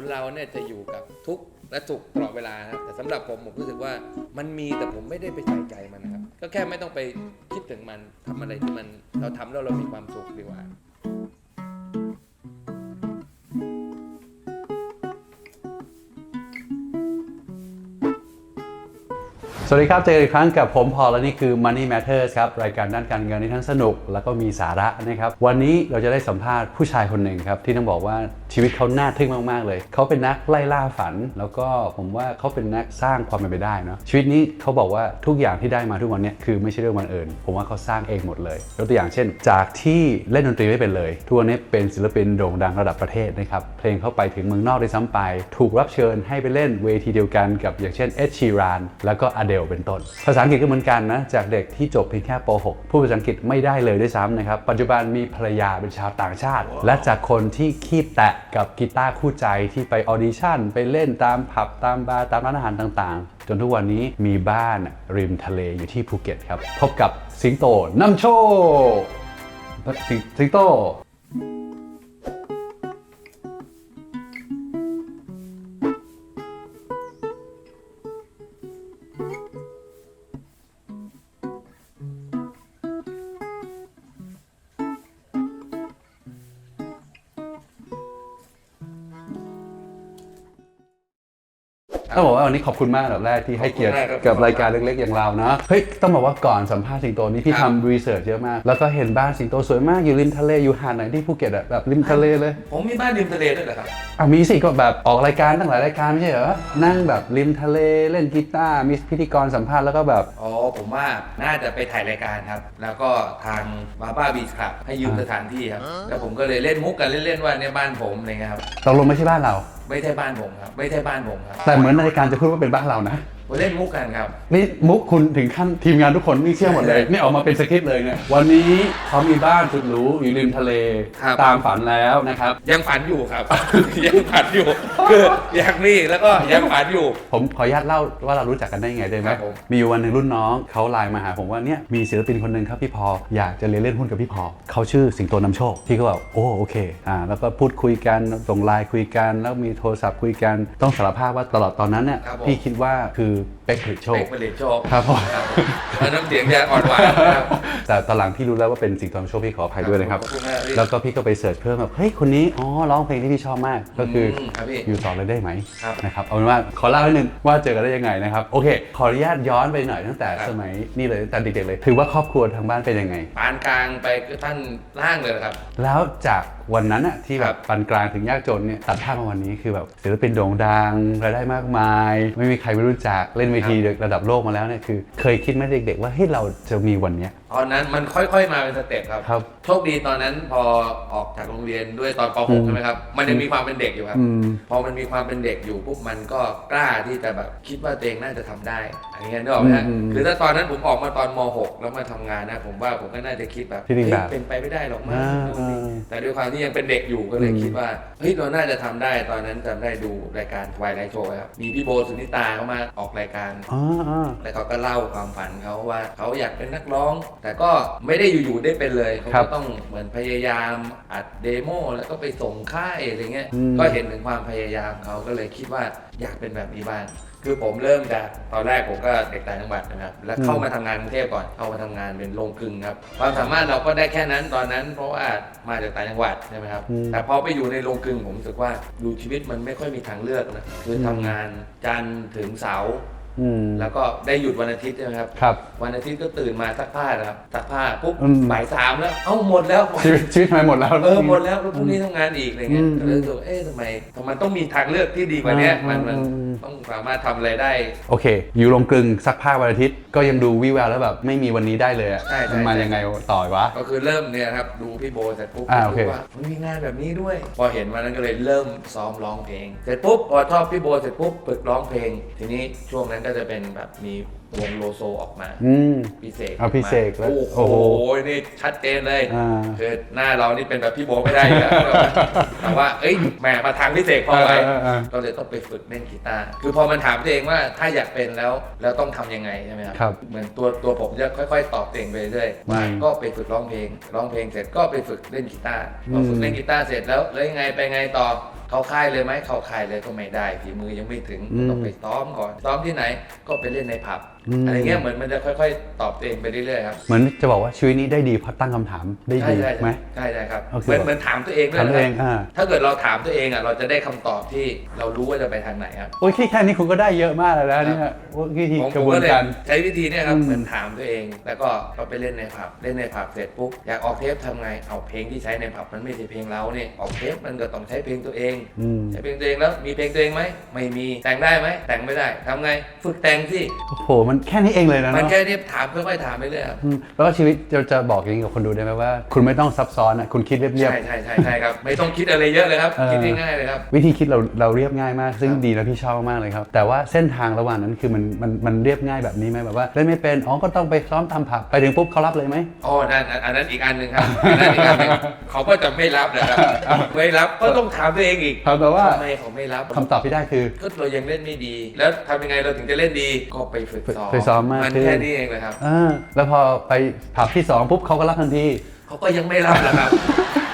คนเราเนี่ยจะอยู่กับทุกข์และสุขตลอดเวลานะครับแต่สำหรับผมผมรู้สึกว่ามันมีแต่ผมไม่ได้ไปใส่ใจมันนะครับ ก็แค่ไม่ต้องไปคิดถึงมันทำอะไรที่มันเราทำแล้วเรามีความสุขดีกว่าสวัสดีครับ เจอกันอีกครั้งกับผมพอและนี่คือ Money Matters ครับ รายการด้านการเงินที่ทั้งสนุก แล้วก็มีสาระนะครับ วันนี้เราจะได้สัมภาษณ์ผู้ชายคนหนึ่งครับ ที่ต้องบอกว่าชีวิตเขาน่าทึ่งมาก ๆ เลย เขาเป็นนักไล่ล่าฝัน แล้วก็ผมว่าเขาเป็นนักสร้างความเป็นไปได้เนาะชีวิตนี้เขาบอกว่าทุกอย่างที่ได้มาทุกวันนี้คือไม่ใช่เรื่องบังเอิญผมว่าเขาสร้างเองหมดเลยยกตัวอย่างเช่น จากที่เล่นดนตรีไม่เป็นเลย ทุกวันนี้เป็นศิลปินโด่งดังระดับประเทศนะครับเพลงเข้าไปถึงเมืองนอกด้วยซ้ำไป ถูกรับเชิญให้ไปเล่นเวทีเดียวกันกับอย่างเช่นเอชชีรานแล้วก็อเดลเป็นต้น ภาษาอังกฤษก็เหมือนกันนะจากเด็กที่จบเพียงแค่ป .6 พูดภาษาอังกฤษไม่ได้เลยด้วยซ้ำนะครับปัจจุบันมีภรรยาเป็นชาวต่างชาติ และจากคนที่คีบแตะกับกีตาร์คู่ใจที่ไปออดิชั่น ไปเล่นตามผับตามบาร์ตามร้านอาหารต่างๆ จนทุกวันนี้มีบ้านริมทะเลอยู่ที่ภูเก็ตครับ พบกับสิงโตนำโชคสิงสิงโต ต้องบอกว่าวันนี้ขอบคุณมากอันดับแรกที่ให้เกียรติขอบคุณมากครับกับรายการเล็กๆอย่างเรานะเฮ้ยต้องบอกว่าก่อนสัมภาษณ์สิงโตนี่พี่ครับทำรีเสิร์ชเยอะมาก แล้วก็เห็นบ้านสิงโตสวยมากอยู่ริมทะเลอยู่หาดไหนที่ภูเก็ตอะแบบริมทะเลเลย ผมมีบ้านริมทะเลด้วยเหรอครับอะมีสิก็แบบออกรายการตั้งหลายรายการไม่ใช่เหรอนั่งแบบริมทะเลเล่นกีตาร์มีพิธีกรสัมภาษณ์แล้วก็แบบอ๋อ ผมว่าน่าจะไปถ่ายรายการครับ แล้วก็ทางมาบ้าบีชครับให้ยืมสถานที่ครับแล้วผมก็เลยเล่นมุกกันเล่นๆว่าเนี่ยบ้านผมอะไรเงี้ยครับตกลงไม่ใช่บ้านเรา ไม่ใช่บ้านผมครับ ไม่ใช่บ้านผมครับ แต่เหมือนในรายการจะพูดว่าเป็นบ้านเรานะผม เล่นมุกกันครับ นี่มุกคุณถึงขั้นทีมงานทุกคนนี่เชื่อหมดเลย นี่ออกมาเป็นสคริปต์เลยเนี่ยวันนี้เขามีบ้านสุดหรูอยู่ริมทะเลครับ ตามฝันแล้วนะครับ ยังฝันอยู่ครับ ยังฝันอยู่คือยังมีแล้วก็ยังฝันอยู่ ผมขออนุญาตเล่าว่าเรารู้จักกันได้ยังไงได้ไหมครับผม มีอยู่วันหนึ่งรุ่นน้องเขาไลน์มาหาผมว่าเนี่ยมีศิลปินคนหนึ่งครับพี่พออยากจะเรียนเล่นหุ้นกับพี่พอเขาชื่อสิงโตนำโชคพี่ก็บอกโอ้โอเคอ่าแล้วก็พูดคุยกันส่งไลน์คุยกัน แล้วมีโทรศัพท์คุยกันต้องสารภาพว่าตลอดตอนนั้นเนี่ยครับผม พี่คิดว่าคือ дякую. เป็กผลิตโชเป็คกผลิตโชคครับผมครับผมแล้วน้ำเสียงจะอ่อนหวานนะครับ แต่ตอนหลังพี่รู้แล้วว่าเป็นสิงโตนำโชคพี่ขออภัยด้วยนะครับ ขอบคุณมากพี่แล้วก็พี่ก็ไปเสิร์ชเพิ่มแบบเฮ้ยคนนี้อ๋อร้องเพลงที่พี่ชอบมากก็คืออมครับพี่อยู่ต่อเลยได้ไหมครับนะครับเอาเป็นว่าขอเล่าให้หนึ่งว่าเจอกันได้ยังไงนะครับโอเค ขออนุญาตย้อนไปหน่อยตั้งแต่ครับ สมัยนี่เลยตั้งแต่เด็กๆเลย ถือว่าครอบครัวทางบ้านเป็นยังไง ปานกลางไปท่านล่างเลยนะครับ แล้วจากวันนั้นอะที่แบครับบ ปานกลางถึงยากจนเนี่ยตัดภาพมาวันนี้คือแบบศิลปินโด่งดังรายได้มากมาย ไม่มีใครไม่รู้จักเล่นเวทีระดับโลกมาแล้วเนี่ยคือ เคยคิดไหมเด็กๆว่าเฮ้ยเราจะมีวันเนี้ยตอนนั้นมันค่อยๆมาเป็นสเต็ปครับ ครับ โชคดีตอนนั้นพอออกจากโรงเรียนด้วยตอนป อืม .6 ใช่ไหมครับ มันยังมีความเป็นเด็กอยู่ครับ อืม พอมันมีความเป็นเด็กอยู่ปุ๊บมันก็กล้าที่จะแบบคิดว่าตัวเองน่าจะทำได้ อันนี้นึกออกไหมฮะอืมอืมคือถ้าตอนนั้นผมออกมาตอนม .6 แล้วมาทำงานนะ ผมว่าผมก็น่าจะคิดแบบที่ดีเฮ้ยแบบเป็นไปไม่ได้หรอกมั้งอ่านู่นนี่อ่าแต่ด้วยความที่ยังเป็นเด็กอยู่ก็เลยคิดว่าเฮ้ยเราน่าจะทำได้ตอนนั้นจำได้ดูรายการวายไลท์โชว์ครับมีพี่โบสุนิตาเขามาออกรายการ อ๋ออ๋อ แล้วเขาก็เล่าความฝันเขาว่าเขาอยากเป็นนักร้องแต่ก็ไม่ได้อยู่ๆได้เป็นเลยเขาครัก็บต้องเหมือนพยายามอัดเดโมแล้วก็ไปส่งค่ายอะไรเงี้ยอืม ก็เห็นถึงความพยายามเขาก็เลยคิดว่าอยากเป็นแบบนี้บ้างคือผมเริ่มจากตอนแรกผมก็เด็กต่างจังหวัดนะครับแล้วเข้ามาทำงานกรุงเทพก่อนเข้ามาทำงานเป็นโรงกลึงครับความสามารถเราก็ได้แค่นั้นตอนนั้น เพราะว่ามาจากต่างจังหวัดใช่ไหมครับอืม แต่พอไปอยู่ในโรงกลึงผมรู้สึกว่าดูชีวิตมันไม่ค่อยมีทางเลือกนะคือทำงานจันทร์ถึงเสาร์ อืม แล้วก็ได้หยุดวันอาทิตย์ใช่ไหมครับ ครับ วันอาทิตย์ก็ตื่นมาซักผ้านะครับซักผ้าปุ๊บอืม บ่ายสามแล้ว เอ้าหมดแล้ว ชีวิตชีวิตทำไมหมดแล้ว เออหมดแล้วแล้วพรุ่งนี้ทำงานอีกอะไรเงี้ยอืมก็เลยรู้สึกว่าเอ๊ะทำไมทำไมต้องมีทางเลือกที่ดีกว่าเนี้ยอืมมันมันอืมอืมต้องสามารถทำอะไรได้ โอเค อยู่โรงกลึงซักผ้าวันอาทิตย์ ก็ยังดูวิแววแล้วแบบไม่มีวันนี้ได้เลยอะใช่ใช่ มันมาใช่ยังไงต่อวะ ก็คือเริ่มเนี่ยครับดูพี่โบเสร็จปุ๊บอ่าโอเครู้ว่ามันมีงานแบบนี้ด้วย พอเห็นวันนั้นก็เลยเริ่มซ้อมร้องเพลงเสร็จปุ๊บพอชอบพี่โบเสร็จปุ๊บฝึกร้องเพลง ทีนี้ช่วงนั้นก็จะเป็นแบบมีวงโลโซออกมาอืมพี่เสกเอาพี่เสกแล้วโอ้โอ้โห โห นี่ชัดเจนเลยอ่า คือหน้าเรานี่เป็นแบบพี่โบไม่ได้อยู่แล้วแต่ว่าเอ้ยแหมมาทางพี่เสกพอไปเออเออเออก็เลยต้องไปฝึกเล่นกีตาร์ คือพอมันถามตัวเองว่าถ้าอยากเป็นแล้วแล้วต้องทำยังไงใช่ไหมครับครับเหมือนตัวตัวผมจะค่อย ๆ ตอบตัวเองไปเรื่อยอืมก็ไปฝึกร้องเพลง ร้องเพลงเสร็จก็ไปฝึกเล่นกีตาร์พอฝึอืกม เล่นกีตาร์เสร็จแล้วแล้วยังไงไปไงต่อ เข้าค่ายเลยไหมเข้าค่ายเลยก็ไม่ได้ฝีมือยังไม่ถึงอืมต้องไปซ้อมก่อนซ้อมที่ไหนก็ไปเล่นในผับ อืมอะไรเงี้ยเหมือนมันจะค่อย ๆ ตอบตัวเองไปเรื่อยๆครับเหมือนจะบอกว่าชีวิตนี้ได้ดีเพราะตั้งคำถามได้ใช่ดีใช่ไหมใช่ใช่ครับโอเคเหมือนเหมือนถามตัวเองด้วยถามนะตัวคเอรับงอ่าถ้าเกิดเราถามตัวเองอะเราจะได้คำตอบที่เรารู้ว่าจะไปทางไหนครับโอ้ยแค่แค่นี้คุณก็ได้เยอะมากแล้วนะเนี่ยว่าวิธีผมกผระมบวนก็เลยการใช้วิธีเนี่ยครับอืมเหมือนถามตัวเอง แล้วก็ก็ไปเล่นในผับเล่นในผับเสร็จปุ๊บอยากออกเทปทำไงเอาเพลงที่ใช้ในผับมันไม่ใช่เพลงเราเนี่ยออกเทปมันก็ต้องใช้เพลงตัวเองอืมใช้เพลงตัวเองแล้วมีเพลงตัวเองไหมไม่มีแต่งได้ไหมแต่งไม่ได้ทำไง ฝึกแต่งสิโอ้โหมันแค่นี้เองเลยนะมันเนาะแค่นี้ถามค่อยๆถามไปเรื่อยครับอืมแล้วก็ชีวิตจะจะบอกอย่างนี้กับคนดูได้ไหมว่า คุณไม่ต้องซับซ้อนอะคุณคิดเรียบ ใช่ใช่ใช่ใช่ครับ ไม่ต้องคิดอะไรเยอะเลยครับ เออ คิดง่ายๆเลยครับ ๆวิธีคิดเราเราเรียบง่ายมาก ซึ่งครับดีแล้วพี่ชอบมากเลยครับ แต่ว่าเส้นทางระหว่างนั้นคือมันมันมันเรียบง่ายแบบนี้ไหมแบบว่าเล่นไม่เป็นอ๋อก็ต้องไปซ้อมตามผับไปถึงปุ๊บเขารับเลยไหม อ๋อนั่นอันอันนั้นอีกอันหนึ่งครับอันนั้นอีกอันหนึ่งเขาก็จะไม่รับนะครับไม่รับก็ต้องถามตัวเองอีกครับแต่ว่า ทำไมเขาไม่รับคำตอบที่ได้คือ ก็เรายังเล่นไม่ดี แล้วทำยังไงเราถึงจะเล่นดีก็ไปฝึกซ้อมไปซ้อมมากมันขึ้น แค่นี้เองเลยครับ อ่าแล้วพอไปผับที่สองปุ๊บเขาก็รับทันที เขาก็ยังไม่รับนะครับ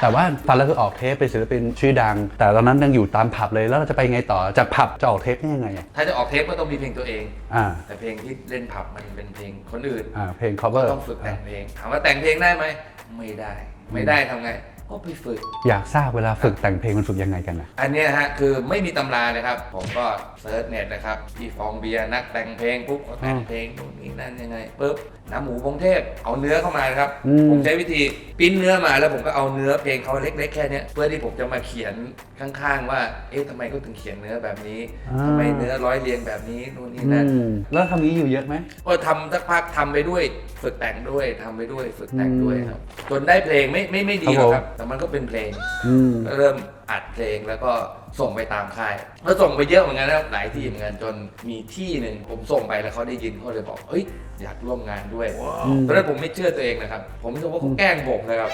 แต่ว่าตอนแรกคือออกเทปเป็นศิลปินชื่อดัง แต่ตอนนั้นยังอยู่ตามผับเลยแล้วเราจะไปไงต่อจากผับจะออกเทปได้ยังไงอะถ้าจะออกเทปก็ต้องมีเพลงตัวเอง อ่าแต่เพลงที่เล่นผับมันเป็นเพลงคนอื่นอ่าเพลง ก็ cover ต้องฝึกแต่งเพลง ถามว่าแต่งเพลงได้ไหม ไม่ได้ ไม่ได้ทำไง ก็ไปฝึก อยากทราบเวลาฝึกแต่งเพลงมันฝึกยังไงกันนะอันเนี้ยฮะคือไม่มีตำราเลยครับ ผมก็เซิร์ชเน็ตนะครับพี่ฟองเบียร์นักแต่งเพลงปุ๊บก็แต่งเพลงนู่นนี่นั่นยังไงปุ๊บน้ำหมูพงเทพเอาเนื้อเข้ามานะครับอืมผมใช้วิธีปริ้นเนื้อมาแล้วผมก็เอาเนื้อเพลงเขาเล็กๆแค่เนี้ยเพื่อที่ผมจะมาเขียนข้างๆ ว่าเอ๊ะทำไมเขาถึงเขียนเนื้อแบบนี้ทำไมเนื้อร้อยเรียงแบบนี้นู่นนี่อืนั่นมแล้วทำนี้อยู่เยอะไหม ก็ทำสักพักทำไปด้วย ฝึกแต่งด้วยทำไปด้วย ฝึกแต่งด้วยครับ จนได้เพลงไม่ไม่ไม่ดีหรอกครับแต่มันก็เป็นเพลงอืม ก็เริ่มอัดเพลงแล้วก็ส่งไปตามค่ายก็ส่งไปเยอะเหมือนกันนะหลายที่เหมือนกันจนมีที่หนึ่งผมส่งไปแล้วเขาได้ยินเขาเลยบอกเฮ้ยอยากร่วมงานด้วยอืม ตอนแรกผมไม่เชื่อตัวเองนะครับ ผมคิดว่าเขาแกล้งผมนะครับ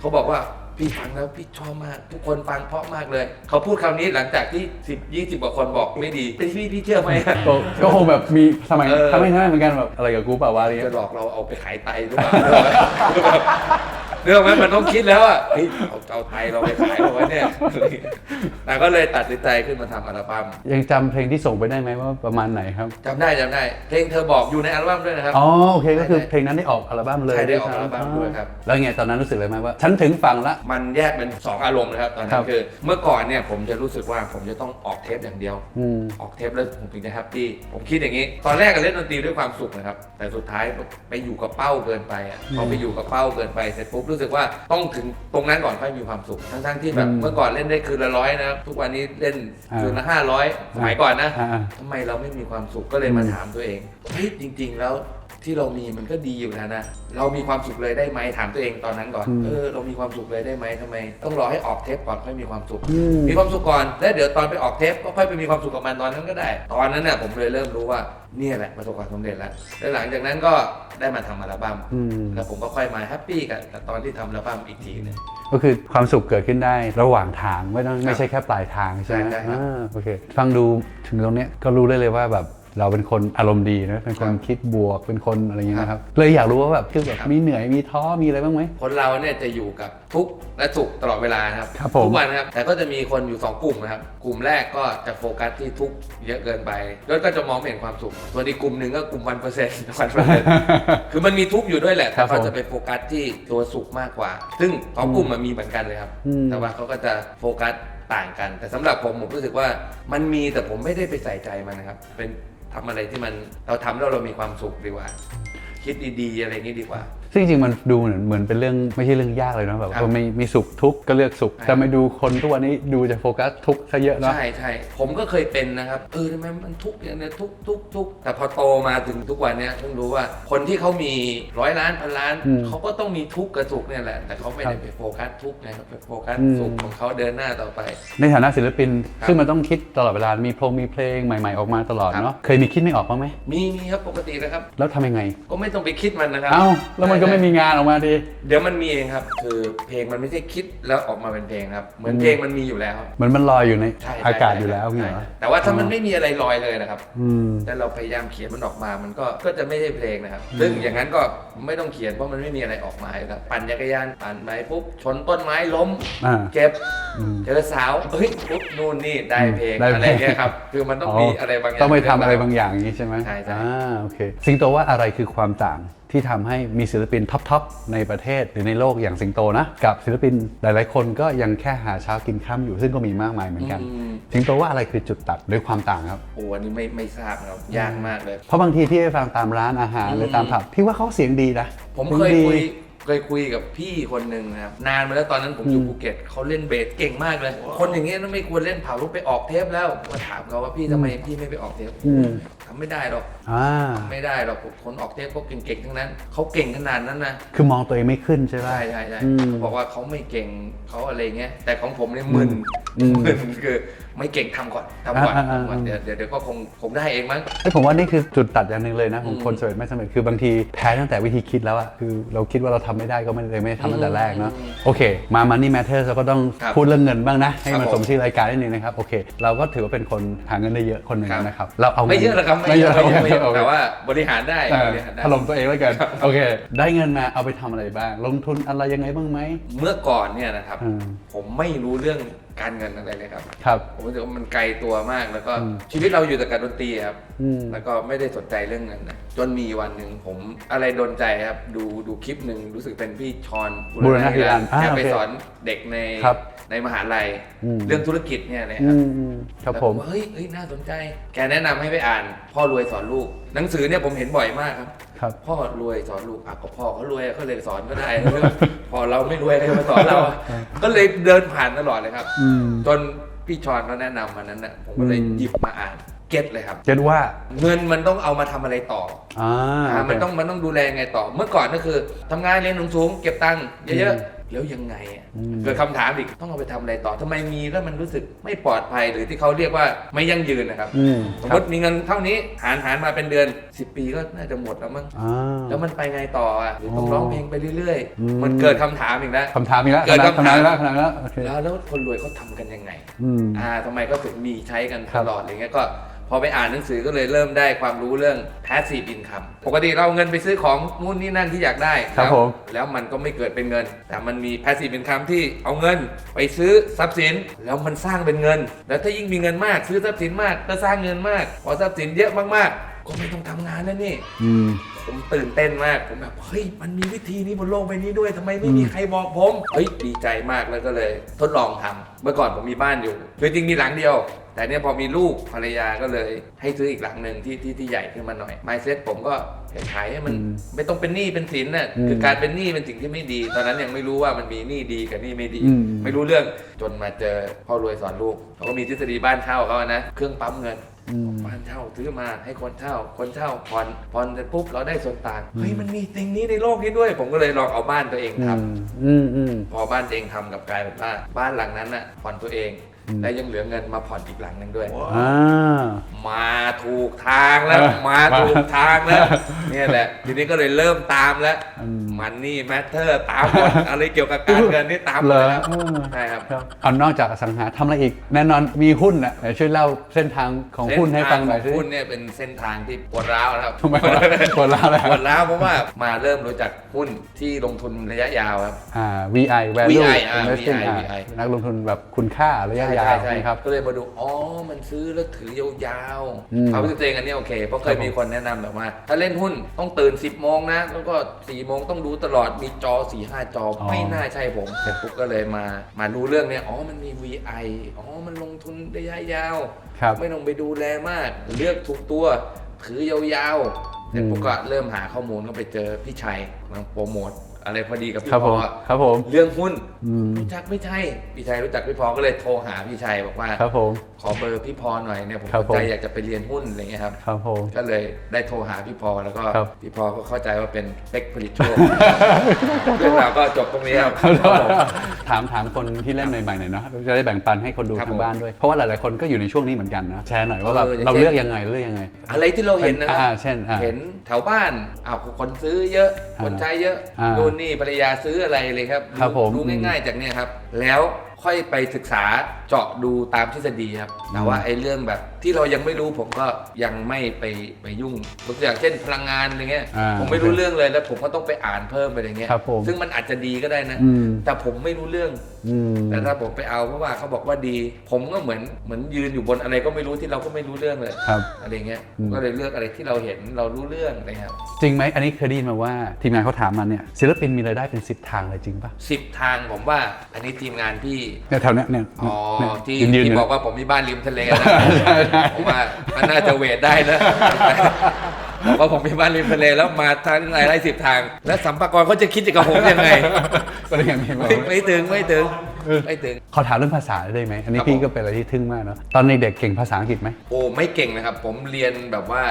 เขาบอกว่าพี่ฟังแล้วพี่ชอบมาก ทุกคนฟังเพราะมากเลย เขาพูดคำนี้หลังจากที่สิบยี่สิบกว่าคนบอกไม่ดีแต่พี่พี่เชื่อไหม ก็ก็คงแบบมีสมัยเออ ทำไม่ได้เหมือนกันแบบอะไรกับกูเปล่าวะอะไรเงี้จะยหลอกเราเอาไปขายไตหรือเปล่า เรื่องไหมมันต้องคิดแล้วอะเฮ้ยเอาเอาไตเราไปขายเอาไว้เนี่ยแต่ก็เลยตัดสินใจขึ้นมาทำอัลบั้มยังจำเพลงที่ส่งไปได้ไหมว่าประมาณไหนครับ จำได้จำได้ เพลงเธอบอกอยู่ในอัลบั้มด้วยนะครับ อ๋อโอเคก็คือเพลงนั้นได้ออกอัลบั้มเลยใช่ได้ออกซ้ำอัลบั้มด้วยครับ แล้วไงตอนนั้นรู้สึกเลยไหมว่า ฉันถึงฝั่งละ มันแยกเป็น 2 อารมณ์นะครับตอนครันั้บนคือ เมื่อก่อนเนี่ยผมจะรู้สึกว่าผมจะต้องออกเทปอย่างเดียว อืม ออกเทปแล้วผมถึงจะแฮปปี้ผมคิดอย่างนี้ ตอนแรกก็เล่นดนตรีด้วยความสุขนะครับ แต่สุดท้ายไปอยู่กับเป้าเกินไปอะพอไปอยู่กับเป้าเกินไปเสร็จปุ๊บรู้สึกว่าต้องถึงตรงนั้นก่อนค่อยมีความสุข ทั้งๆที่แบบอืมเมื่อก่อนเล่นได้คืนละร้อยนะครับทุกวันนี้เล่นอ่าคืนละห้าร้อยสมัยก่อนนะอ่า ทำไมเราไม่มีความสุขก็เลยมาอืมถามตัวเองเฮ้ยจริง ๆ แล้ว ที่เรามีมันก็ดีอยู่แล้วนะ เรามีความสุขเลยได้ไหมถามตัวเองตอนนั้นก่อน อืม เออเรามีความสุขเลยได้ไหมทำไม ต้องรอให้ออกเทปก่อนค่อยมีความสุข อืม มีความสุขก่อนแล้วเดี๋ยวตอนไปออกเทปก็ค่อยไปมีความสุขกับมันตอนนั้นก็ได้ ตอนนั้นน่ะผมเลยเริ่มรู้ว่าเนี่ยแหละประสบความสำเร็จแล้วแล้วหลังจากนั้นก็ได้มาทำอัลบั้มอืม แล้วผมก็ค่อยมาแฮปปี้กับกับตอนที่ทำอัลบั้มอีกทีหนึง ก็คือความสุขเกิดขึ้นได้ระหว่างทางไม่ต้องไม่ใช่แค่ปลายทางใช่ไหมใช่ครับ อ่าโอเค ฟังดูถึงตรงเนี้ยก็รู้ได้เลยว่าแบบ เราเป็นคนอารมณ์ดีนะเป็นคนครับคิดบวกเป็นคนอะไรอย่างเงี้ยนะครับเลยอยากรู้ว่าแบบคือแบบครับมีเหนื่อยมีท้อมีอะไรบ้างไหมคนเราเนี่ยจะอยู่กับทุกข์และสุขตลอดเวลานะครับครับผมทุกวันนะครับแต่ก็จะมีคนอยู่ 2 กลุ่มนะครับ กลุ่มแรกก็จะโฟกัสที่ทุกข์เยอะเกินไปแล้วก็จะมองไม่เห็นความสุขส่วนอีกกลุ่มหนึ่งก็กลุ่มวันเปอร์เซ็นต์วันเปอร์เซ็นต์คือมันมีทุกข์อยู่ด้วยแหละครัแต่บเขาผมจะไปโฟกัสที่ตัวสุขมากกว่า ซึ่งสองกลุ่มมันมีเหมือนกันเลยครับอืมแต่ว่าเขาก็จะโฟกัส ต่างกัน แต่สำหรับผมผมรู้สึกว่ามันมีแต่ผมไม่ได้ไปใส่ใจมันนะครับ เป็นทำอะไรที่มันเราทำแล้วเรามีความสุขดีกว่า คิดดีๆ อะไรอย่างนี้ดีกว่า ซึ่งจริงๆมันดูเหมือนเหมือนเป็นเรื่องไม่ใช่เรื่องยากเลยเนาะแบบครับว่าไม่มีสุขทุกข์ก็เลือกสุขใช่แต่ไม่ดูคนทุกวันนี้ดูจะโฟกัสทุกข์ซะเยอะเนาะ ใช่ใช่ผมก็เคยเป็นนะครับเออทำไมมันทุกข์อย่างเนี้ยทุกข์ทุกข์ทุกข์แต่พอโตมาถึงทุกวันเนี้ยเพิ่งรู้ว่าคนที่เขามีร้อยล้านพันล้านอืมเขาก็ต้องมีทุกข์กับสุขเนี่ยแหละ แต่เขาไม่ครัได้บไปโฟกัสทุกข์ไงเขาไปโฟกัสอืม สุขของเขาเดินหน้าต่อไป ในฐานะศิลปิน ครับ ซึ่งมันต้องคิดตลอดเวลา มีเพลงมีเพลงใหม่ๆออกมาตลอดครับเนาะเคยมีคิดไม่ออกบ้างไหมมีมีครับปกตินะครับ แล้วทำยังไง ก็ไม่ต้องไปคิดมันนะครับเอ้าแล้วมันก็ไม่มีงานออกมาดีเดี๋ยวมันมีเองครับ คือเพลงมันไม่ใช่คิดแล้วออกมาเป็นเพลงครับ เหมือนเพลงมันมีอยู่แล้ว เหมือนมันลอยอยู่ในใช่อากาศอยู่แล้วใช่เงี้ยเหรอแต่ว่าถ้ามันไม่มีอะไรลอยเลยนะครับแต่เราพยายามเขียนมันออกมามันก็ก็จะไม่ใช่เพลงนะครับ ซึ่งอย่างนั้นก็ ไม่ต้องเขียนเพราะมันไม่มีอะไรออกมาครับปั่นจักรยานปั่นไปปุ๊บชนต้นไม้ล้ม อ่า เจ็บเจอสาวเฮ้ยปุ๊บนู่นนี่ได้เพลงได้เพลง อะไรเงี้ยครับคือมันต้องมีอะไรบางอย่าง ต้องไปทำอะไรบางอย่างอย่างนี้ใช่ไหมใช่ใช่ อ่าโอเคสิงโตว่าอะไรคือความต่างที่ทำให้มีศิลปินท็อปๆในประเทศหรือในโลกอย่างสิงโตนะ กับศิลปินหลายๆ คนก็ยังแค่หาเช้ากินข้ามอยู่ซึ่งก็มีมากมายเหมือนกัน อืมสิงโตว่าอะไรคือจุดตัดหรือความต่างครับ โอ้อันนี้ไม่ไม่ทราบครับยากมากเลย เพราะบางทีพี่ไปฟังตามร้านอาหารหรือตามผับพี่ว่าเขาเสียงดีนะผมสีงเคยดีคุยเคยคุยกับพี่คนหนึ่งนะครับนานมาแล้วตอนนั้นผมอยู่อืมภูเก็ตเขาเล่นเบสเก่งมากเลย คนอย่างเงี้ยไม่ควรเล่นเผาลุกไปออกเทปแล้วมาถามเขาว่าพี่ทำไมพี่ไม่ไปออกเทปอืมทำไม่ได้หรอกอ่าไม่ได้หรอกคนออกเทปเขาเก่งๆทั้งนั้นเขาเก่งขนาดนั้นนะคือมองตัวเองไม่ขึ้นใช่ไหมใช่ใช่ใช่อืมเขาบอกว่าเขาไม่เก่งเขาอะไรเงี้ยแต่ของผมเนี่ยมึนอืมมึนคือ ไม่เก่งทำก่อนทำก่อนอ่าอ่าทำก่อนอ่าเดี๋ยวเดี๋ยวเดี๋ยวก็คงคงได้เองมั้งเฮ้ยผมว่านี่คือจุดตัดอย่างหนึ่งเลยนะของอืมคนสำเร็จไม่สำเร็จคือบางทีแพ้ตั้งแต่วิธีคิดแล้วอะคือเราคิดว่าเราทำไม่ได้ก็ไม่เลยไม่ได้ทำตั้งแต่แรกเนาะอืมโอเค มา Money Matters เราก็ต้องครับพูดเรื่องเงินบ้างนะ ให้ครับมันผมสมชื่อรายการนิดนึงนะครับ โอเค เราก็ถือว่าเป็นคนหาเงินได้เยอะคนหนึ่งครับนะครับเราเอางินไม่เยอะหรอกครับไม่เยอะไม่เยอะไม่เยอะโอเคแต่ว่าบริหารได้เออบริหารได้ถล่มตัวเองแล้วกันโอเค ได้เงินมาเอาไปทำอะไรบ้าง ลงทุนอะไรยังไงบ้างไหม เมื่อก่อนเนี่ยนะครับ อืม ผมไม่รู้เรื่อง การเงินอะไรเลยครับ ครับ ผมรู้สึกว่ามันไกลตัวมากแล้วก็อืมชีวิตเราอยู่แต่การดนตรีครับ อืม แล้วก็ไม่ได้สนใจเรื่องเงินนะจนมีวันหนึ่งผมอะไรโดนใจครับ ดูดูคลิปหนึ่งรู้สึกเป็นพี่ชอนบูรณะฮิรันอ่าแกไปโอเคสอนเด็กในครับในมหาลัย อืม เรื่องธุรกิจเนี่ยนะคอืรับ มอืมครับแล้วผมว่าเฮ้ยเฮ้ย น่าสนใจ แกแนะนำให้ไปอ่าน พ่อรวยสอนลูก หนังสือเนี่ยผมเห็นบ่อยมากครับ ครับพ่อรวยสอนลูกอะก็พ่อเขารวยเขาเลยสอนก็ได้เรื่องพอเราไม่รวยใครมาสอนเราอะก็เลยเดินผ่านตลอดเลยครับอืม จนพี่ชอนเขาแนะนำมานั้นน่ะผมก็เลยอืม หยิบมาอ่านเก็ตเลยครับ เจ็ดว่าเงินมันต้องเอามาทำอะไรต่ออ่าอ่ามันโเคต้องมันต้องดูแลยังไงต่อ เมื่อก่อนก็คือทำงานเรียนสูงๆเก็บตังค์เยอะอืมๆ แล้วยังไงอะอืม เกิดคำถามอีกต้องเอาไปทำอะไรต่อทำไมมีแล้วมันรู้สึกไม่ปลอดภัยหรือที่เขาเรียกว่าไม่ยั่งยืนนะครับ อืมสมคมรับติมีเงินเท่านี้หารหารมาเป็นเดือน 10 ปีก็น่าจะหมดแล้วมั้งอ่า แล้วมันไปไงต่ออะหรือต้องอ๋อร้องเพลงไปเรื่อยอืม ๆ มันเกิดคำถามอีกแล้ว คำถามอีกแล้วเกิดคำถามอีกแล้วคำถามอีกแล้วโอเคแล้วแล้วคนรวยเขาทำกันยังไง อืม อ่าทำไมก็ถึงมีใช้กันครัตบลอดอะไรเงี้ยก็ พอไปอ่านหนังสือก็เลยเริ่มได้ความรู้เรื่อง passive income ปกติเราเอาเงินไปซื้อของนู่นนี่นั่นที่อยากได้ครับแล้วผม แล้วมันก็ไม่เกิดเป็นเงิน แต่มันมี passive income ที่เอาเงินไปซื้อทรัพย์สินแล้วมันสร้างเป็นเงิน แล้วถ้ายิ่งมีเงินมาก ซื้อทรัพย์สินมากก็สร้างเงินมาก พอทรัพย์สินเยอะมากๆ ก็ไม่ต้องทำงานแล้วนี่ อืม ผมตื่นเต้นมาก ผมแบบเฮ้ยมันมีวิธีนี้บนโลกใบนี้ด้วยทำไมไม่มีใครบอกผม เฮ้ยดีใจมากแล้วก็เลย ทดลองทำเมื่อก่อนผมมีบ้านอยู่คือจริงมีหลังเดียว แต่เนี่ยพอมีลูกภรรยาก็เลยให้ซื้ออีกหลังหนึ่งที่ที่ที่ใหญ่ขึ้นมาหน่อย mindset ผมก็ขายให้มันอืมไม่ต้องเป็นหนี้เป็นสินน่ะอืมคือการเป็นหนี้เป็นสิ่งที่ไม่ดี ตอนนั้นยังไม่รู้ว่ามันมีหนี้ดีกับหนี้ไม่ดีอืมไม่รู้เรื่องจนมาเจอพ่อรวยสอนลูกเขาก็มีทฤษฎีบ้านเช่าเขาอะนะเครื่องปั๊มเงินอืมบ้านเช่าซื้อมาให้คนเช่า คนเช่าผ่อนผ่อนเสร็จปุ๊บเราได้ส่วนต่างเฮ้ยมันมีสิ่งนี้ในโลกนี้ด้วย ผมก็เลยลองเอาบ้านตัวเองอืทำมอืมอืมพอบ้านตัวเองทำกับกลายเป็นว่าบ้านหลังนั้นน่ะผ่อนตัวเองอืม และยังเหลือเงินมาผ่อนอีกหลังหนึ่งด้วย อ่า มาถูกทางแล้ว เออมาถูกทางแล้ว เนี่ยแหละ ทีนี้ก็เลยเริ่มตามแล้ว อืม มันนี่แมทเทอร์ตามหมด อะไรเกี่ยวกับการเงินนี่ตามหมเหรดอแล้วเออใช่ครับ ครับเอานอกจากอสังหาทำอะไรอีก แน่นอนมีหุ้นน่ะไหนช่วยเล่าเส้นทางของหุ้นให้ฟังหน่อยเส้สิทาขหุ้นเนี่ยเป็นเส้นทางที่ปวดร้าวนะครับทำไมวะปวดร้าวแล้วปวดร้าวเพราะว่ามาเริ่มรู้จักหุ้นที่ลงทุนระยะยาวครับ อ่า VI value VI อ่า investing VI อ่า VI นักลงทุนแบบคุณค่าระยะยาวใช่ใช่นะครับ ก็เลยมาดู อ๋อ มันซื้อแล้วถือยาวอืมๆความรู้สึกตัวเองอันนี้โอเค เพราะเคครัยบผมมีคนแนะนำแบบว่า ถ้าเล่นหุ้นต้องตื่น 10โมงนะ แล้วก็4โมงต้องดูตลอด มีจอ4 5จอ ไม่น่าใช่ผมเสร็จปุ๊บก็เลยมา มารู้เรื่องเนี้ยอ๋อ มันมี VI อ๋อ มันลงทุนระยะยาวครับไม่ต้องไปดูแลมาก เลือกถูกตัว ถือยาวๆเสร็จปุ๊บก็เริ่มหาข้อมูลก็ไปเจอพี่ชัยกำลังโปรโมท อะไรพอดีกับพี่ครับพผอมอะครับผม เรื่องหุ้นอืมรู้จักไม่ใช่พี่ชัยรู้จักพี่พอก็เลยโทรหาพี่ชัยบอกว่า ครับผม ขอเบอร์พี่พอหน่อยเนี่ยผมครับสนผม ใจอยากจะไปเรียนหุ้นอะไรเงี้ยครับ ครับผม ก็เลยได้โทรหาพี่พอแล้วก็ครับพี่พอก็เข้าใจว่าเป็นเป็กผลิตโชค เรื่องราวก็จบตรงนี้ครับ ถามถามคนที่เล่นใหม่ๆหน่อยเนาะจะได้แบ่งปันให้คนดูครับทาผงมบ้านด้วย เพราะว่าหลายๆคนก็อยู่ในช่วงนี้เหมือนกันนะแชร์หน่อยว่าแบบเอออย่างเราเช่น เลือกยังไงเลือกยังไง อะไรที่เราเห็นนะคอ่ารับเช่นอ่าเห็นแถวบ้านอ้าวคนซื้อเยอะอ่าคนใช้เยอะอ่านู่นนี่ภรรยาซื้ออะไรเลยครับครับผม ดูง่ายๆจากเนี่ยครับ แล้วค่อยไปศึกษาเจาะดูตามทฤษฎีครับแต่ว่าไอ้เรื่องแบบที่เรายังไม่รู้ผมก็ยังไม่ไปไปยุ่งยกตัวอย่างเช่นพลังงานอะไรเงี้ยอ่าผมไม่รู้เรื่องเลยแล้วผมก็ต้องไปอ่านเพิ่มไปอะไรเงี้ยครับผมซึ่งมันอาจจะดีก็ได้นะ อืม แต่ผมไม่รู้เรื่อง อืม แต่ถ้าผมไปเอาเพราะว่าเขาบอกว่าดี ผมก็เหมือนเหมือนยืนอยู่บนอะไรก็ไม่รู้ที่เราก็ไม่รู้เรื่องเลยครับอะไรเงี้ยอืม ก็เลยเลือกอะไรที่เราเห็นเรารู้เรื่องอะไรครับจริงไหมอันนี้เคยได้ยินมาว่าทีมงานเขาถามมาเนี่ยศิลปินมีรายได้เป็นสิบทางเลยจริงปะสิบทางผมว่า อันนี้ทีมงานพี่เนี่ยแถวเนี้ยเนี่ยอ๋อเนี่ยที่ยืนยืนที่ยู่ บอกว่าผมมีบ้านริมทะเลนะผมว่ามันน่าจะเวทได้นะบอกว่าผมมีบ้านริมทะเลแล้วมาทางรายได้สิบทาง แล้วสัมภากรเขาจะคิดกับผมยังไงก็เลยมีมาไม่ไม่ถึงไม่ถึงไม่ถึง ขอถามเรื่องภาษาได้ไหม อันนี้ครับพี่ผม ก็เป็นอะไรที่ทึ่งมากเนาะ ตอนเด็กๆเก่งภาษาอังกฤษไหม โอ้ไม่เก่งนะครับ ผมเรียนแบบว่า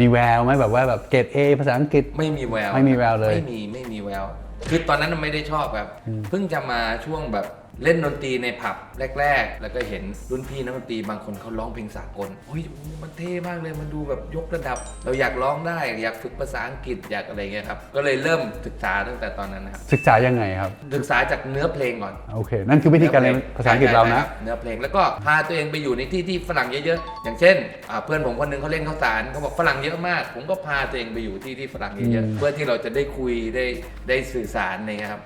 มีแววไหมแบบว่าแบบเกรดเอภาษาอังกฤษ ไม่มีแววไม่มีแววเลย ไม่มีไม่มีแวว คือตอนนั้นไม่ได้ชอบแบบ เพิ่งจะมาช่วงแบบ เล่นดนตรีในผับแรก ๆ แล้วก็เห็นรุ่นพี่นักดนตรีบางคนเขาร้องเพลงสากลโอ้ยมันเท่มากเลยมันดูแบบยกระดับ เราอยากร้องได้อยากฝึกภาษาอังกฤษอยากอะไรเงี้ยครับก็เลยเริ่มศึกษาตั้งแต่ตอนนั้นนะครับศึกษายังไงครับ ศึกษาจากเนื้อเพลงก่อนโอเค นั่นคือวิธีการเรียนภาษาอังกฤษเรานะใช่ใช่คบเนื้อเพลงแล้วก็พาตัวเองไปอยู่ในที่ที่ฝรั่งเยอะๆอย่างเช่นอ่าเพื่อนผมคนหนึงเขาเล่นข้าวสารเขาบอกฝรั่งเยอะมาก ผมก็พาตัวเองไปอยู่ที่ที่ฝรั่งเยอะอืม ๆเพื่อที่เราจะได้คุยได้ได้สื่อสารอะไรเงี้ยครับ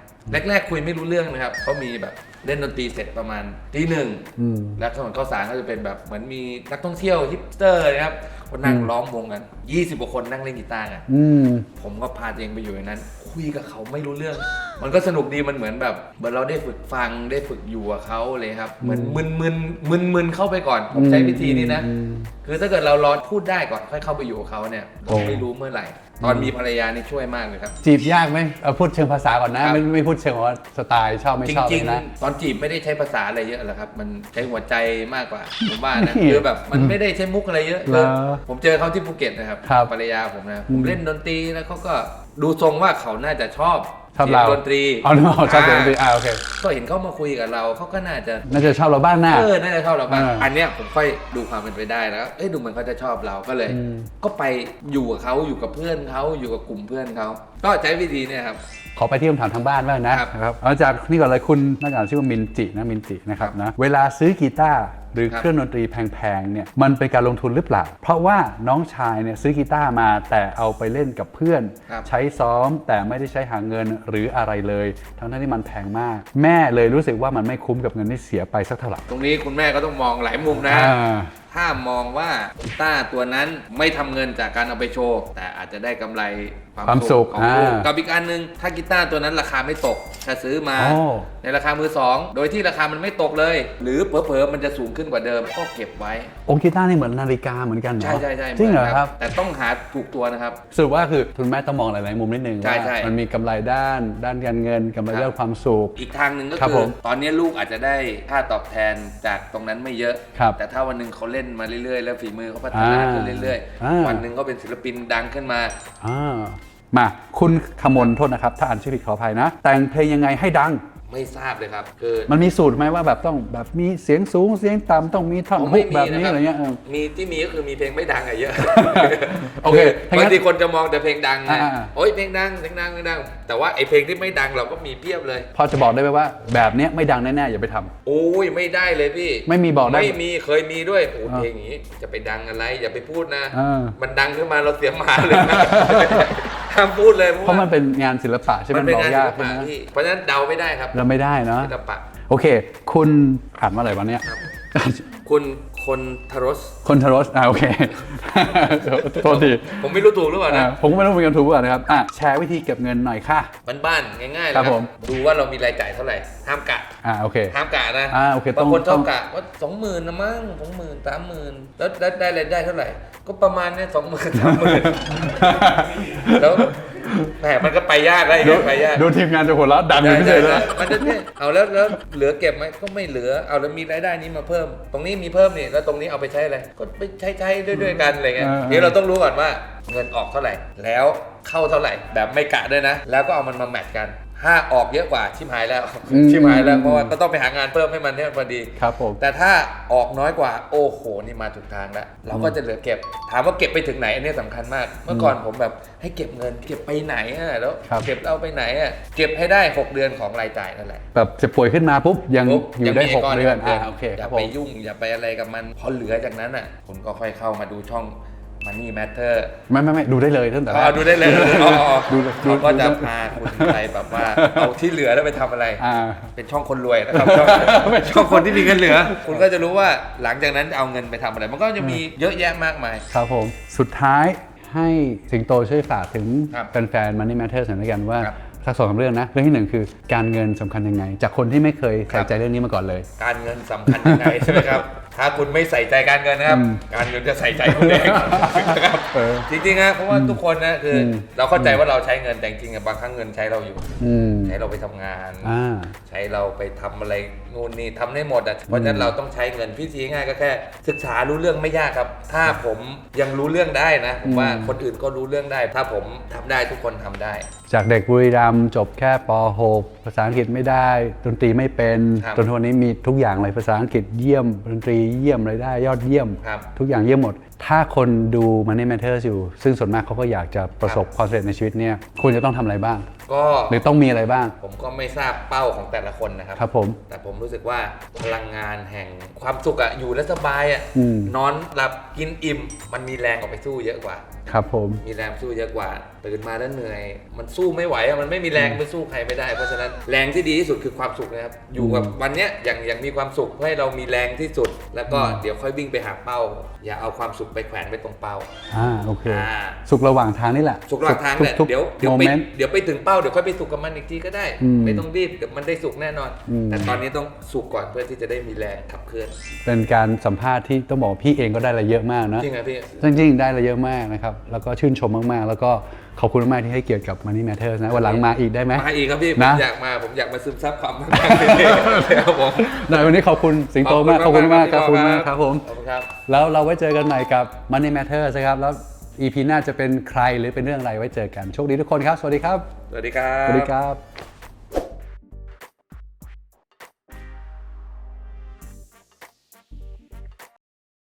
แรกๆคุยไม่รู้เรื่องนะครับเขามีแบบ เล่นดนตรีเสร็จประมาณตีหนึ่งอืม แล้วถนนข้าวสารก็จะเป็นแบบเหมือนมีนักท่องเที่ยวฮิปสเตอร์นะครับก็นั่งอืมล้อมวงกัน20กว่าคนนั่งเล่นกีตาร์กัน อืม ผมก็พาตัวเองไปอยู่ในนั้น คุยกับเขาไม่รู้เรื่อง มันก็สนุกดีมันเหมือนแบบเหมือนเราได้ฝึกฟังได้ฝึกอยู่กับเขาเลยครับเหมือนมึนมึนมึนมึนๆเข้าไปก่อนผมใช้วิธีนี้นะ อืมคือถ้าเกิดเรารอพูดได้ก่อนค่อยเข้าไปอยู่กับเขาเนี่ยโอ้ผมไม่รู้เมื่อไหร่ ตอนมีภรรยานี่ช่วยมากเลยครับ จีบยากไหมเอาพูดเชิงภาษาก่อนนะ ครับ ไม่ไม่พูดเชิงว่าสไตล์ชอบไม่จชอบริเลงยนะ ๆ ตอนจีบไม่ได้ใช้ภาษาอะไรเยอะหรอกครับ มันใช้หัวใจมากกว่าผมว่านะนี่คือแบบมันไม่ได้ใช้มุกอะไรเยอะเหรอผมเจอเขาที่ภูเก็ตนะครับครับภรรยาผมนะอืผมมเล่นดนตรีแล้วเขาก็ดูทรงว่าเขาน่าจะชอบ ชอบเสียเรางดนตรีอ๋อนึกออกชอบเสียงดนตรีอ่าโอเคก็เห็นเขามาคุยกับเราเขาก็น่าจะน่าจะชอบเราบ้างหน้า เออน่าจะชอบเราบ้างอ่าอันเนี้ยผมค่อยดูความเป็นไปได้แล้วเอ้ยดูเหมือนเขาจะชอบเราก็เลย อืม ก็ไปอยู่กับเขาอยู่กับเพื่อนเขาอยู่กับกลุ่มเพื่อนเขาก็ใช้วิธีเนี่ยครับ ขอไปที่คำถามทางบ้านบ้างนะครับนะครับเอาจากนี่ก่อนเลยคุณน่าจะอ่านชื่อว่ามินจินะมินจินะครับนะเวลาซื้อกีตาร์หรือครับเครื่องดนตรีแพงๆเนี่ยมันเป็นการลงทุนหรือเปล่า เพราะว่าน้องชายเนี่ยซื้อกีตาร์มาแต่เอาไปเล่นกับเพื่อนครับใช้ซ้อมแต่ไม่ได้ใช้หาเงินหรืออะไรเลย ทั้งๆที่มันแพงมาก แม่เลยรู้สึกว่ามันไม่คุ้มกับเงินที่เสียไปสักเท่าไหร่ตรงนี้คุณแม่ก็ต้องมองหลายมุมนะอ่า ถ้ามองว่ากีตาร์ตัวนั้นไม่ทำเงินจากการเอาไปโชว์ แต่อาจจะได้กำไรความสุขของลูกอ่ากับอีกอันหนึง ถ้ากีตาร์ตัวนั้นราคาไม่ตกถ้าซื้อมาโอ้ ในราคามือสองโดยที่ราคามันไม่ตกเลย หรือเผลอๆมันจะสูงขึ้นกว่าเดิมก็เก็บไว้โองกีตาร์นี่เหมือนนาฬิกาเหมือนกันเนาะใช่ใช่ใช่จริงเหรอครับ แต่ต้องหาถูกตัวนะครับ สรุปว่าคือคุณแม่ต้องมองหลาย ๆ มุมนิดนึงใช่ว่าใช่ มันมีกำไรด้านด้านการเงินกำไรครับด้านความสุข อีกทางหนึ่งก็ครับคืผอ มตอนนี้ลูกอาจจะได้ค่าตอบแทนจากตรงนั้นไม่เยอะ ครับ แต่ถ้าวันหนึ่งเขาเล่นมาเรื่อยๆ แล้วฝีมือเขาพัฒนาขึ้นเรื่อยอ่า ๆ วันหนึ่งเขาเป็นศิลปินดังขึ้นมา อ่ามาคุณขมลโทษนะครับ ถ้าอ่านชื่อผิดขออภัยนะ แต่งเพลงยังไงให้ดัง ไม่ทราบเลยครับคือ มันมีสูตรไหมว่าแบบต้องแบบมีเสียงสูงเสียงต่ำต้องมีท่อนผมฮุไม่กมีแบบนี้นะครับ อะไรเงี้ยเออ มีที่มีก็คือมีเพลงไม่ดังอะเยอะโอเคถ้างั้นบางทีคนจะมองแต่เพลงดังไงอ่าๆโอ้ยเพลงดังเพลงดังเพลงดัง แต่ว่าไอเพลงที่ไม่ดังเราก็มีเพียบเลย พอจะบอกได้ไหมว่าแบบเนี้ยไม่ดังแน่ๆอย่าไปทำ โอ้ยไม่ได้เลยพี่ไม่มีบอกได้ไม่มีเคยมีด้วยโอ้อ่าเพลงอย่างนี้จะไปดังอะไร อย่าไปพูดนะ อ่ามันดังขึ้นมาเราเสียหมาเลยนะ ห้ามพูดเลยเพราะมันเป็นงานศิลปะใช่ไหมมันเป็นบอกงานศิยากลใช่ปะไหมพี่เพราะฉะนั้นเดาไม่ได้ครับเราไม่ได้เนาะศิลปะโอเค คุณอ่านว่าอะไรวะเนี่ยคุณ คนทรสคนทรสอ่าโอเคโทษทีผมไม่รู้ถูกหรือเปล่าอ่านะผมก็ไม่รู้เหมือนกันถูกป่ะนะครับอะแชร์วิธีเก็บเงินหน่อยค่ะบ้านๆง่ายๆเลยครับผมดูว่าเรามีรายจ่ายเท่าไหร่ห้ามกะอ่าโอเคห้ามกะนะอ่าโอเคต้องบางคนชต้ออบงกะว่าสองหมื่นนะมั้งสองหมื่นสามหมื่นแล้วได้ได้รายได้เท่าไหร่ ก็ประมาณเนี้สองหมื่นสามหมื่นแล้ว แหมมันก็ไปยากได้ดูไปยากดูทีมงานจะหัวเราะดังอยู่ไม่ใช่เหรอมันจะเนี่ยเอาแล้วแล้วเหลือเก็บไหมก็ไม่เหลือเอาแล้วมีรายได้นี้มาเพิ่ม ตรงนี้มีเพิ่มนี่แล้วตรงนี้เอาไปใช้อะไรก็ไปใช้ใช้ด้วยด้วยกันอะไรเงี้ยอ่าเดี๋ยวเราต้องรู้ก่อนว่าเงินออกเท่าไหร่ แล้วเข้าเท่าไหร่แบบไม่กะด้วยนะ แล้วก็เอามันมาแมทกัน ถ้าออกเยอะกว่าชิมหายแล้วอืมชิมหายแล้วเพราะว่าก็ต้องไปหางานเพิ่มให้มันให้มันพอดี ครับผม แต่ถ้าออกน้อยกว่าโอ้โหนี่มาถูกทางแล้ว เราก็จะเหลือเก็บ ถามว่าเก็บไปถึงไหนอันนี้สำคัญมาก เมื่อก่อนผมแบบให้เก็บเงิน เก็บไปไหนอะแล้วครับ เก็บเอาไปไหนอะเก็บให้ได้ 6 เดือนของรายจ่ายนั่นแหละ แบบเจ็บป่วยขึ้นมาปุ๊บ ยังปุ๊บอยู่ได้มีหกก้เดือนให้อ่าโอเคอครัย่าบผไปม ยุ่งอย่าไปอะไรกับมัน พอเหลือจากนั้นอะคุณก็ค่อยเข้ามาดูช่อง Money Matter ไม่ไม่ไม่ดูได้เลยตั้งแต่แรอ๋อกดูได้เลยอ๋ออ๋อดูเลยดูเขาก็จะดู พาคุณไปแบบว่าเอาที่เหลือแล้วไปทำอะไร อ่า เป็นช่องคนรวยนะครับช่องช่องคนที่มีเงินเหลือ คุณก็จะรู้ว่าหลังจากนั้นจะเอาเงินไปทำอะไร มันก็จะมีเยอะแยะมากมาย ครับผม สุดท้ายให้สิงโตช่วยฝากถึงครับแฟนๆ Money Matters หน่อยละกันว่าครับสักสองสามเรื่องนะ เรื่องที่หนึ่งคือการเงินสำคัญยังไง จากคนที่ไม่เคยครัใส่บ ใจเรื่องนี้มาก่อนเลย การเงินสำคัญยังไงใช่ไหมครับ ถ้าคุณไม่ใส่ใจการเงินนะครับ อืมการเงินจะใส่ใจคุณเองนะครับเออจริงๆนะเพราะว่าทุกคนนะคืออม เราเข้าใจว่าเราใช้เงินแต่จริงๆอะบางครั้งเงินใช้เราอยู่ อืม ใช้เราไปทำงาน อ่า ใช้เราไปทำอะไร นู่นนี่ทำได้หมดอะเพราะฉะนั้นเราต้องใช้เงินพิธีง่ายก็แค่ ศึกษารู้เรื่องไม่ยากครับ ถ้าผมยังรู้เรื่องได้นะผมว่าอืมคนอื่นก็รู้เรื่องได้ ถ้าผมทำได้ทุกคนทำได้ จากเด็กบุรีรัมย์จบแค่ป .6 ภาษาอังกฤษไม่ได้ดนตรีไม่เป็นครับจนทุกวันนี้มีทุกอย่างเลยภาษาอังกฤษเยี่ยมดนตรีเยี่ยมรายได้ยอดเยี่ยมครับทุกอย่างเยี่ยมหมด ถ้าคนดู Money Matters อยู่ ซึ่งส่วนมากเขาก็อยากจะประสบความสำเร็จในชีวิตเนี่ยคุณจะต้องทำอะไรบ้าง ก็หรือต้องมีอะไรบ้าง ผมก็ไม่ทราบเป้าของแต่ละคนนะครับ ครับผม แต่ผมรู้สึกว่าพลังงานแห่งความสุขอะอยู่แล้วสบายอะอืม นอนหลับกินอิ่ม มันมีแรงออกไปสู้เยอะกว่าครับผม มีแรงสู้เยอะกว่าตื่นมาแล้วเหนื่อย มันสู้ไม่ไหวอะมันไม่มีแรงไปสู้ใครไม่ได้ เพราะฉะนั้นแรงที่ดีที่สุดคือความสุขนะครับ อยู่กับวันเนี้ยอย่างอย่างมีความสุขเพื่อให้เรามีแรงที่สุด แล้วก็เดี๋ยวค่อยวิ่งไปหาเป้า อย่าเอาความสุขไปแขวนไว้ตรงเป้า อ่าโอเค อ่า สุขระหว่างทางนี่แหละสุขระหว่างทางเนี่ยทุกๆเดี๋ยวเดี๋ยวโมไปเมนต์ เดี๋ยวไปถึงเป้าเดี๋ยวค่อยไปสุขกับมันอีกทีก็ได้ อืมไม่ต้องรีบเดี๋ยวมันได้สุขแน่นอน อืม แต่ตอนนี้ต้องสุขก่อนเพื่อที่จะได้มีแรงขับเคลื่อนเป็นการสัมภาษณ์ที่ต้องบอกว่าพี่เองก็ได้อะไรเยอะมากนะ จริงไหมพี่ จริงๆ ได้อะไรเยอะมากนะครับแล้วก็ชื่นชมมากๆ แล้วก็ขอบคุณมากๆที่ให้เกียรติกับ Money Matters นะวันหลังมาอีกได้ไหม มาอีกครับพี่ ผมนะ อยากมา ผมอยากมาซึมซับความมั่นคงครับผมได้วันนี้ขอบคุณสิงโตมากขอบคุณมากขอบคุณมากครับผม ขอบคุณครับ แล้วเราไว้เจอกันใหม่กับ Money Matters นะครับ แล้ว EP หน้าจะเป็นใครหรือเป็นเรื่องอะไรไว้เจอกัน โชคดีทุกคนครับ สวัสดีครับ สวัสดีครับ สวัสดีครับ